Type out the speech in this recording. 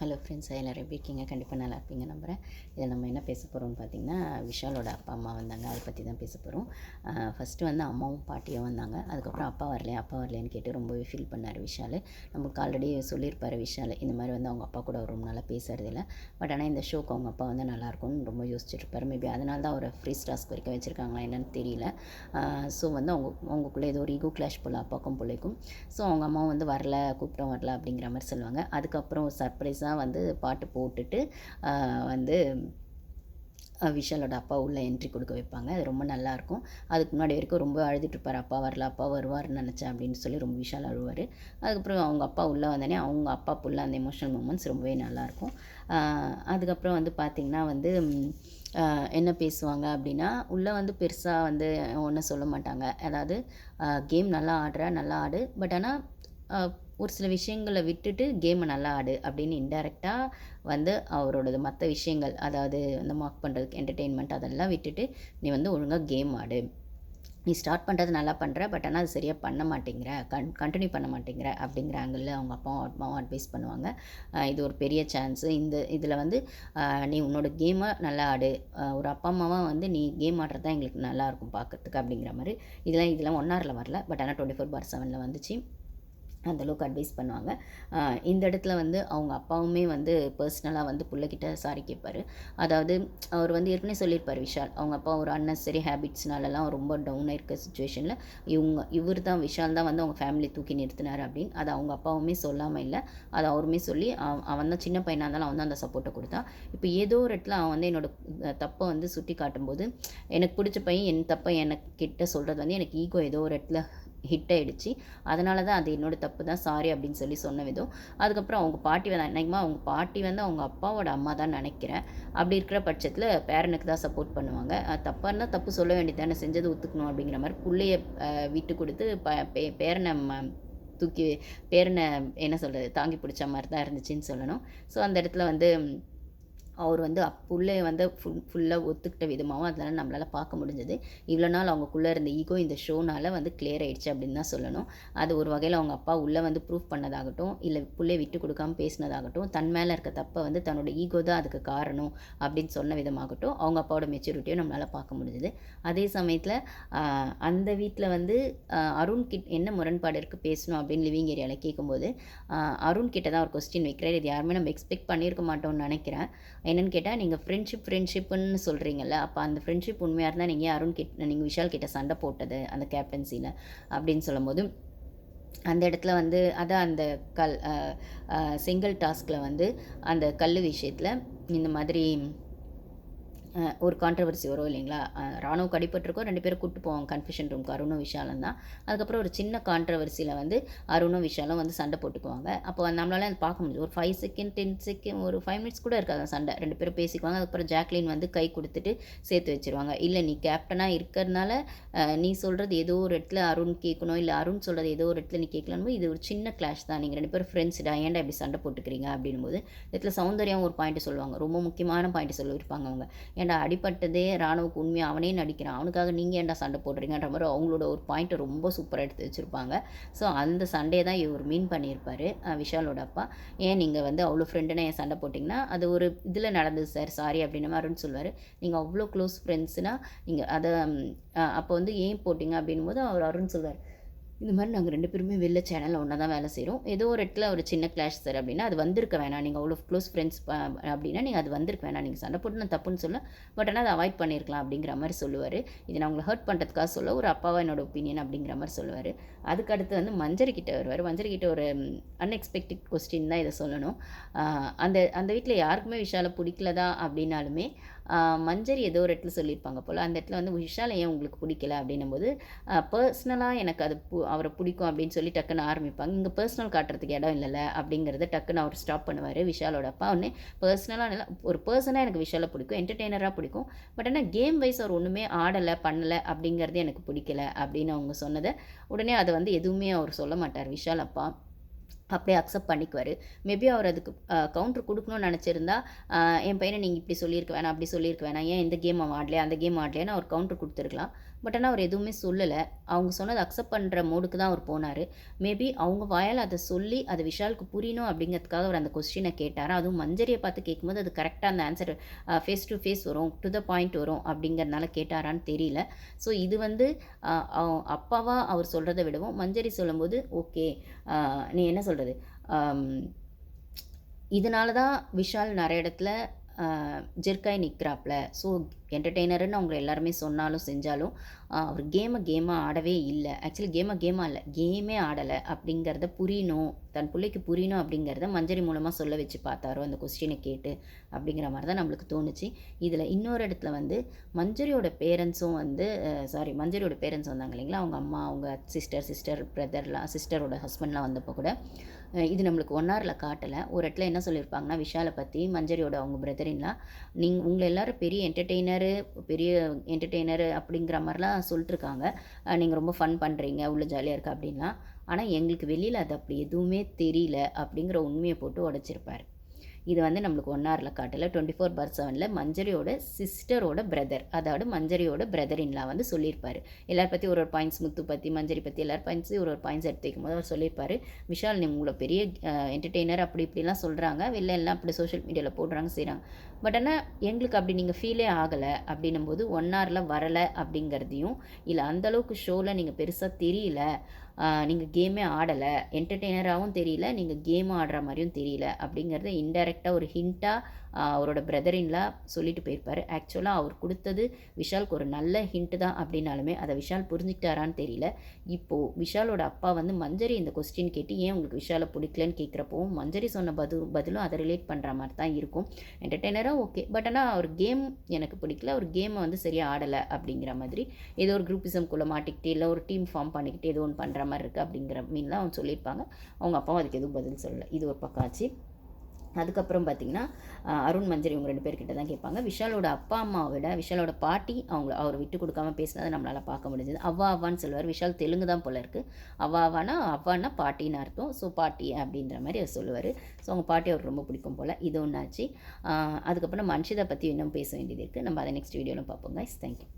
Hello friends எல்லோரும் எப்படி இருக்கீங்க? கண்டிப்பாக நல்லா இருப்பீங்க நம்புகிறேன் இதில் நம்ம என்ன பேச போகிறோம்னு பார்த்தீங்கன்னா விஷாலோட அப்பா அம்மா வந்தாங்க. அதை பற்றி தான் பேச போகிறோம் ஃபஸ்ட்டு வந்து அம்மாவும் பாட்டியும் வந்தாங்க. அதுக்கப்புறம் அப்பா வரலையே? அப்பா வரலையான்னு கேட்டு ரொம்பவே ஃபீல் பண்ணார் விஷால். நமக்கு ஆல்ரெடி சொல்லியிருப்பார் விஷால். இந்த மாதிரி வந்து அவங்க அப்பா கூட ரொம்ப நாளாக பேசுறதில்ல பட் ஆனால் இந்த ஷோக்கு அவங்க அப்பா வந்து நல்லாயிருக்கும்னு ரொம்ப யோசிச்சுருப்பார். மேபி அதனால தான் அவரை ஃப்ரீ ஸ்டாஸ்க் வரைக்கும் வச்சுருக்காங்களா என்னன்னு தெரியல. ஸோ வந்து அவங்க அவங்களுக்குள்ளே ஏதோ ஒரு ஈகோ கிளாஷ் போல் அப்பாக்கும் பிள்ளைக்கும். ஸோ அவங்க அம்மாவும் வந்து வரல கூப்பிட்டோம் வரல அப்படிங்கிற மாதிரி சொல்லுவாங்க. அதுக்கப்புறம் சர்ப்ரைஸாக வந்து பாட்டு போட்டுட்டு வந்து விஷாலோட அப்பா உள்ளே என்ட்ரி கொடுக்க வைப்பாங்க. அது ரொம்ப நல்லாயிருக்கும் அதுக்கு முன்னாடி வரைக்கும் ரொம்ப அழுதுட்டுருப்பார் அப்பா வரல அப்பா வருவார்னு நினச்சேன் அப்படின்னு சொல்லி ரொம்ப விஷால் அழுவார். அதுக்கப்புறம் அவங்க அப்பா உள்ளே வந்தோடனே அவங்க அப்பா புள்ள அந்த எமோஷனல் மூமெண்ட்ஸ் ரொம்பவே நல்லாயிருக்கும் அதுக்கப்புறம் வந்து பார்த்திங்கன்னா வந்து என்ன பேசுவாங்க அப்படின்னா உள்ளே வந்து பெருசாக வந்து ஒன்றும் சொல்ல மாட்டாங்க. அதாவது கேம் நல்லா ஆடுற நல்லா ஆடு. பட் ஆனால் ஒரு சில விஷயங்களை விட்டுட்டு கேமை நல்லா ஆடு அப்படின்னு இன்டெரக்டாக வந்து அவரோடது மற்ற விஷயங்கள் அதாவது அந்த மார்க் பண்ணுறதுக்கு என்டர்டெயின்மெண்ட் அதெல்லாம் விட்டுட்டு நீ வந்து ஒழுங்காக கேம் ஆடு. நீ ஸ்டார்ட் பண்ணுறது நல்லா பண்ணுற பட் ஆனால் அது சரியாக பண்ண மாட்டேங்கிற கன் கண்டினியூ பண்ண மாட்டேங்கிற அப்படிங்கிற ஆங்கிளில் அவங்க அப்பாவும் அம்மாவும் அட்வைஸ் பண்ணுவாங்க. இது ஒரு பெரிய சான்ஸு இந்த இதில் வந்து நீ உன்னோட கேமை நல்லா ஆடு. ஒரு அப்பா அம்மாவாக வந்து நீ கேம் ஆடுறது தான் எங்களுக்கு நல்லாயிருக்கும் பார்க்கறதுக்கு அப்படிங்கிற மாதிரி. இதெல்லாம் இதெல்லாம் ஒன் ஹவரில் வரல பட் ஆனால் டுவெண்ட்டி ஃபோர் பார் செவனில் வந்துச்சு. அந்தளவுக்கு அட்வைஸ் பண்ணுவாங்க. இந்த இடத்துல வந்து அவங்க அப்பாவுமே வந்து பர்சனலாக வந்து பிள்ளைகிட்ட சாரி கேட்பார் அதாவது அவர் வந்து ஏற்கனவே சொல்லியிருப்பார் விஷால். அவங்க அப்பா ஒரு அன்னெசரி ஹேபிட்ஸ்னாலலாம் ரொம்ப டவுனாக இருக்க சுச்சுவேஷனில் இவங்க இவர் தான் விஷால் தான் வந்து அவங்க ஃபேமிலி தூக்கி நிறுத்தினார் அப்படின்னு. அது அவங்க அப்பாவுமே சொல்லாமல் இல்லை. அது அவருமே சொல்லி அவன் அவன் தான் சின்ன பையனாக இருந்தாலும் அவன் தான் அந்த சப்போர்ட்டை கொடுத்தான் இப்போ ஏதோ ஒரு இடத்துல அவன் வந்து என்னோட தப்பை வந்து சுட்டி காட்டும்போது எனக்கு பிடிச்ச பையன் என் தப்பை எனக்கு கிட்ட சொல்கிறது வந்து எனக்கு ஈகோ ஏதோ ஒரு இடத்துல ஹிட் ஆகிடுச்சு அதனால தான் அது என்னோட தப்பு தான் சாரி அப்படின்னு சொல்லி சொன்ன விதம். அதுக்கப்புறம் அவங்க பாட்டி வந்து அன்னைக்குமா அவங்க பாட்டி வந்து அவங்க அப்பாவோட அம்மா தான் நினைக்கிறேன். அப்படி இருக்கிற பட்சத்தில் பேரனுக்கு தான் சப்போர்ட் பண்ணுவாங்க. தப்பாக இருந்தால் தப்பு சொல்ல வேண்டியதானே செஞ்சது ஒத்துக்கணும் அப்படிங்கிற மாதிரி பிள்ளைய விட்டு கொடுத்து ப பே- பேரனை ம- தூக்கி பேரனை என்ன சொல்கிறது தாங்கி பிடிச்ச மாதிரி தான் இருந்துச்சுன்னு சொல்லணும். ஸோ அந்த இடத்துல வந்து அவர் வந்து அப்புள்ளே வந்து ஃபுல் ஃபுல்லாக ஒத்துக்கிட்ட விதமாகவும் அதனால் நம்மளால் பார்க்க முடிஞ்சது. இவ்வளோ நாள் அவங்களுக்குள்ளே இருந்த ஈகோ இந்த ஷோனால் வந்து கிளியர் ஆகிடுச்சு அப்படின்னு தான் சொல்லணும். அது ஒரு வகையில் அவங்க அப்பா உள்ளே வந்து ப்ரூஃப் பண்ணதாகட்டும் இல்லை பிள்ளை விட்டு கொடுக்காம பேசினதாகட்டும் தன் மேலே இருக்க தப்பை வந்து தன்னோட ஈகோ தான் அதுக்கு காரணம் அப்படின்னு சொன்ன விதமாகட்டும் அவங்க அப்பாவோட மெச்சூரிட்டியும் நம்மளால் பார்க்க முடிஞ்சுது. அதே சமயத்தில் அந்த வீட்டில் வந்து அருண் கிட் என்ன முரண்பாடு இருக்குது பேசணும் அப்படின்னு லிவிங் ஏரியாவில் கேட்கும்போது அருண் கிட்ட தான் ஒரு கொஸ்டின் வைக்கிறார் இது யாருமே நம்ம எக்ஸ்பெக்ட் பண்ணியிருக்க மாட்டோம்னு நினைக்கிறேன். என்னென்னு கேட்டால் நீங்கள் ஃப்ரெண்ட்ஷிப் ஃப்ரெண்ட்ஷிப்புன்னு சொல்கிறீங்கல்ல அப்போ அந்த ஃப்ரெண்ட்ஷிப் உண்மையாக இருந்தால் நீங்கள் அருண் கிட்ட நீங்கள் விஷால் கிட்ட சண்டை போட்டது அந்த கேப்டன்சியில் அப்படின்னு சொல்லும்போது அந்த இடத்துல வந்து அதான் அந்த கல் சிங்கிள் செங்கல் டாஸ்கில் வந்து அந்த கல் விஷயத்தில் இந்த மாதிரி ஒரு கான்ட்ரவர்சி வரும் இல்லைங்களா? ராணுவ கடிப்பட்டிருக்கோம் ரெண்டு பேரும் கூப்பிட்டு போவாங்க. கன்ஃபியூஷன் ரூம்க்கு அருணும் விஷாலும் தான். அதுக்கப்புறம் ஒரு சின்ன கான்ட்ரவர்சியில் வந்து அருணும் விஷாலும் வந்து சண்டை போட்டுக்குவாங்க. அப்போ நம்மளால அதை பார்க்க முடியும் ஒரு ஃபைவ் செகண்ட் டென் செகண்ட் ஒரு ஃபைவ் மினிட்ஸ் கூட இருக்காது அந்த சண்டை. ரெண்டு பேரும் பேசிக்குவாங்க. அதுக்கப்புறம் ஜாக்லின் வந்து கை கொடுத்துட்டு சேர்த்து வச்சிருவாங்க. இல்லை நீ கேப்டனாக இருக்கிறதுனால நீ சொல்கிறது ஏதோ ஒரு இடத்துல அருண் கேட்கணும். இல்லை அருண் சொல்கிறது ஏதோ ஒரு இடத்துல நீ கேட்கலான்னு இது ஒரு சின்ன கிளாஷ் தான். நீங்கள் ரெண்டு பேரும் ஃப்ரெண்ட்ஸ்டா ஏன்டா இப்படி சண்டை போட்டுக்கிறீங்க? அப்படின்னும் போது இடத்துல சௌந்தர்யம் ஒரு பாயிண்ட் சொல்லுவாங்க. ரொம்ப முக்கியமான பாயிண்ட் சொல்லியிருப்பாங்க அவங்க. ஏன்டா அடிப்பட்டதே ராணுவுக்கு உண்மையாக அவனே நடிக்கிறான். அவனுக்காக நீங்கள் ஏன்டா சண்டை போடுறீங்கன்ற மாதிரி அவங்களோட ஒரு பாயிண்ட்டை ரொம்ப சூப்பராக எடுத்து வச்சுருப்பாங்க. ஸோ அந்த சண்டே தான் இவர் மீன் பண்ணியிருப்பார் விஷாலோட அப்பா. ஏன் நீங்கள் வந்து அவ்வளோ ஃப்ரெண்டுனா ஏன் சண்டை போட்டிங்கன்னா அது ஒரு இதில் நடந்தது சார் சாரி அப்படின்ன மாதிரி அருண் சொல்வார் நீங்கள் அவ்வளோ க்ளோஸ் ஃப்ரெண்ட்ஸ்னால் நீங்கள் அதை அப்போ வந்து ஏன் போட்டிங்க அப்படின்னும் போது அவர் அருண் சொல்வார் இந்த மாதிரி நாங்கள் ரெண்டு பேருமே வெளில சேனலில் ஒன்றா தான் வேலை செய்கிறோம் ஏதோ ஒரு இடத்துல ஒரு சின்ன கிளாஷ் சார் அப்படின்னா அது வந்திருக்க வேணாம். நீங்கள் அவ்வளோ க்ளோஸ் ஃப்ரெண்ட்ஸ் அப்படின்னா நீங்கள் அது வந்திருக்க வேணாம். நீங்கள் சண்டை போட்டு நான் தப்புன்னு சொல்ல பட் ஆனால் அதை அவாய்ட் பண்ணியிருக்கலாம் அப்படிங்கிற மாதிரி சொல்லுவார். இது நான் உங்களை ஹர்ட் பண்ணுறதுக்காக சொல்ல ஒரு அப்பாவை என்னோட ஒப்பீனியன் அப்படிங்கிற மாதிரி சொல்லுவார். அதுக்கு அடுத்து வந்து மஞ்சரி கிட்ட வருவார். மஞ்சரி கிட்ட ஒரு அன்எக்ஸ்பெக்டட் கொஸ்டின் தான் இதை சொல்லணும். அந்த அந்த வீட்டில் யாருக்குமே விஷாலை பிடிக்கலதா அப்படின்னாலுமே மஞ்சரி ஏதோ ஒரு இடத்துல சொல்லியிருப்பாங்க போல். அந்த இடத்துல வந்து விஷாலை ஏன் உங்களுக்கு பிடிக்கல அப்படின்னும் போது பர்சனலாக எனக்கு அது பு- அவரை பிடிக்கும் அப்படின்னு சொல்லி டக்குன்னு ஆரம்பிப்பாங்க. இங்கே பர்சனல் காட்டுறதுக்கு இடம் இல்லைல்ல அப்படிங்கிறத டக்குன்னு அவர் ஸ்டாப் பண்ணுவார் விஷாலோட அப்பா. ஒன்று பர்சனலாக ஒரு பர்சனாக எனக்கு விஷாலை பிடிக்கும் என்டர்டெய்னராக பிடிக்கும். பட் ஆனால் கேம் வைஸ் அவர் ஒன்றுமே ஆடலை பண்ணலை அப்படிங்கிறது எனக்கு பிடிக்கல அப்படின்னு அவங்க சொன்னதை உடனே அதை வந்து எதுவுமே அவர் சொல்ல மாட்டார் விஷால் அப்பா. அப்படியே அக்செப்ட் பண்ணிக்குவார். மேபி அவர் அதுக்கு கவுண்டர் கொடுக்கணும்னு நினச்சிருந்தா என் பையனை நீங்கள் இப்படி சொல்லியிருக்க வேணாம் அப்படி சொல்லியிருக்க வேணாம். ஏன் இந்த கேம் அவன் ஆடலையா அந்த கேம் ஆடலையான்னு அவர் கவுண்டர் கொடுத்துருக்கலாம். பட் ஆனால் அவர் எதுவுமே சொல்லலை. அவங்க சொன்னதை அக்செப்ட் பண்ணுற மோடுக்கு தான் அவர் போனார். மேபி அவங்க வாயால் அதை சொல்லி அதை விஷாலுக்கு புரியணும் அப்படிங்கிறதுக்காக அவர் அந்த கொஸ்டினை கேட்டார்? அதுவும் மஞ்சரியை பார்த்து கேட்கும்போது அது கரெக்டாக அந்த ஆன்சர் ஃபேஸ் டு ஃபேஸ் வரும் டு த பாயிண்ட் வரும் அப்படிங்கிறதுனால கேட்டாரான்னு தெரியல. ஸோ இது வந்து அப்பாவாக அவர் சொல்கிறத விடவும் மஞ்சரி சொல்லும்போது ஓகே நீ என்ன சொல்கிற சொல்கிறது இதனால தான் விஷால் நிறைய இடத்துல ஜெர்காய் நிற்கிறாப்புல ஸோ என்டர்டெய்னருன்னு அவங்க எல்லாருமே சொன்னாலும் செஞ்சாலும் அவர் கேமை கேமாக ஆடவே இல்லை. ஆக்சுவலி கேமை கேமாக இல்லை. கேமே ஆடலை அப்படிங்கிறத புரியணும். தன் பிள்ளைக்கு புரியணும் அப்படிங்கிறத மஞ்சரி மூலமாக சொல்ல வச்சு பார்த்தாரோ அந்த கொஸ்டினை கேட்டு அப்படிங்கிற மாதிரி தான் நம்மளுக்கு தோணுச்சு. இதில் இன்னொரு இடத்துல வந்து மஞ்சரியோட பேரண்ட்ஸும் வந்து சாரி மஞ்சரியோட பேரண்ட்ஸ் வந்தாங்க இல்லைங்களா? அவங்க அம்மா அவங்க சிஸ்டர் சிஸ்டர் பிரதர்லாம் சிஸ்டரோட ஹஸ்பண்ட்லாம் வந்தப்போ கூட இது நம்மளுக்கு ஒன் ஹவரில் காட்டலை. ஒரு இடத்துல என்ன சொல்லியிருப்பாங்கன்னா விஷாலை பற்றி மஞ்சரியோட அவங்க பிரதரின்லாம் நீங்கள் உங்களை எல்லோரும் பெரிய என்டர்டெய்னரு பெரிய என்டர்டெய்னரு அப்படிங்கிற மாதிரிலாம் சொல்லிட்டுருக்காங்க. நீங்கள் ரொம்ப ஃபன் பண்ணுறீங்க உள்ள ஜாலியாக இருக்கா அப்படின்லாம். ஆனால் எங்களுக்கு வெளியில் அது அப்படி எதுவுமே தெரியல அப்படிங்கிற உண்மையை போட்டு உடச்சிருப்பார். இது வந்து நம்மளுக்கு ஒன் ஹவரில் காட்டல. டுவெண்ட்டி ஃபோர் பார் செவனில் மஞ்சரியோட சிஸ்டரோட பிரதர் அதாவது மஞ்சரியோட பிரதர் இன்லா வந்து சொல்லியிருப்பார். எல்லார் பற்றி ஒரு ஒரு பாயிண்ட்ஸ் முத்து பற்றி மஞ்சரி பற்றி எல்லார் பாயிண்ட்ஸ் ஒரு ஒரு பாயிண்ட்ஸ் எடுத்து வைக்கும் போது அவர் சொல்லியிருப்பார் விஷால் நீ உங்களை பெரிய என்டர்டெய்னர் அப்படி இப்படிலாம் சொல்கிறாங்க வெளில எல்லாம் அப்படி சோஷியல் மீடியாவில் போடுறாங்க செய்கிறாங்க பட் ஆனால் எங்களுக்கு அப்படி நீங்கள் ஃபீலே ஆகலை. அப்படின்னும் போது ஒன் ஹவரில் வரலை அப்படிங்கிறதையும் இல்லை அந்தளவுக்கு ஷோவில் நீங்கள் பெருசாக தெரியல நீங்கள் கேமே ஆடலை என்டர்டெய்னராகவும் தெரியல நீங்கள் கேம் ஆடுற மாதிரியும் தெரியல அப்படிங்கிறத இன்டெரக்டாக ஒரு ஹிண்ட்டாக அவரோட பிரதரின்லாம் சொல்லிட்டு போயிருப்பார். ஆக்சுவலாக அவர் கொடுத்தது விஷாலுக்கு ஒரு நல்ல ஹிண்ட்டு தான் அப்படின்னாலுமே அதை விஷால் புரிஞ்சுக்கிட்டாரான்னு தெரியல. இப்போது விஷாலோட அப்பா வந்து மஞ்சரி இந்த கொஸ்டின் கேட்டு ஏன் உங்களுக்கு விஷாலை பிடிக்கலன்னு கேட்குறப்பவும் மஞ்சரி சொன்ன பதில் பதிலும் அதை ரிலேட் பண்ணுற மாதிரி தான் இருக்கும். என்டர்டெய்னராக ஓகே பட் ஆனால் அவர் கேம் எனக்கு பிடிக்கல அவர் கேமை வந்து சரியாக ஆடலை அப்படிங்கிற மாதிரி ஏதோ ஒரு குரூப்பிசம்குள்ளே மாட்டிக்கிட்டு இல்லை ஒரு டீம் ஃபார்ம் பண்ணிக்கிட்டு ஏதோ ஒன்று பண்ணுற மாதிரி இருக்குது அப்படிங்கிற மீன்லாம் அவங்க சொல்லியிருப்பாங்க. அவங்க அப்பாவும் அதுக்கு எதுவும் பதில் சொல்லலை. இது ஒரு பக்கம் ஆச்சு. அதுக்கப்புறம் பார்த்திங்கன்னா அருண் மஞ்சரி இவங்க ரெண்டு பேர்கிட்ட தான் கேட்பாங்க. விஷாலோட அப்பா அம்மாவை விட விஷாலோட பாட்டி அவங்க அவர் விட்டு கொடுக்காம பேசினதை நம்மளால் பார்க்க முடிஞ்சது. அவ்வா அவ்வான்னு சொல்லுவார். விஷால் தெலுங்கு தான் போல இருக்குது அவ்வா அவ்வானா அவ்வானா பாட்டின்னு அர்த்தம். ஸோ பாட்டி அப்படின்ற மாதிரி அவர் சொல்லுவார். ஸோ அவங்க பாட்டி அவர் ரொம்ப பிடிக்கும் போல். இது ஒன்றாச்சு அதுக்கப்புறம் மன்ஷிதா பற்றி இன்னும் பேச வேண்டியது இருக்குது நம்ம அதை நெக்ஸ்ட் வீடியோவில் பார்ப்போம் கைஸ் தேங்க்யூ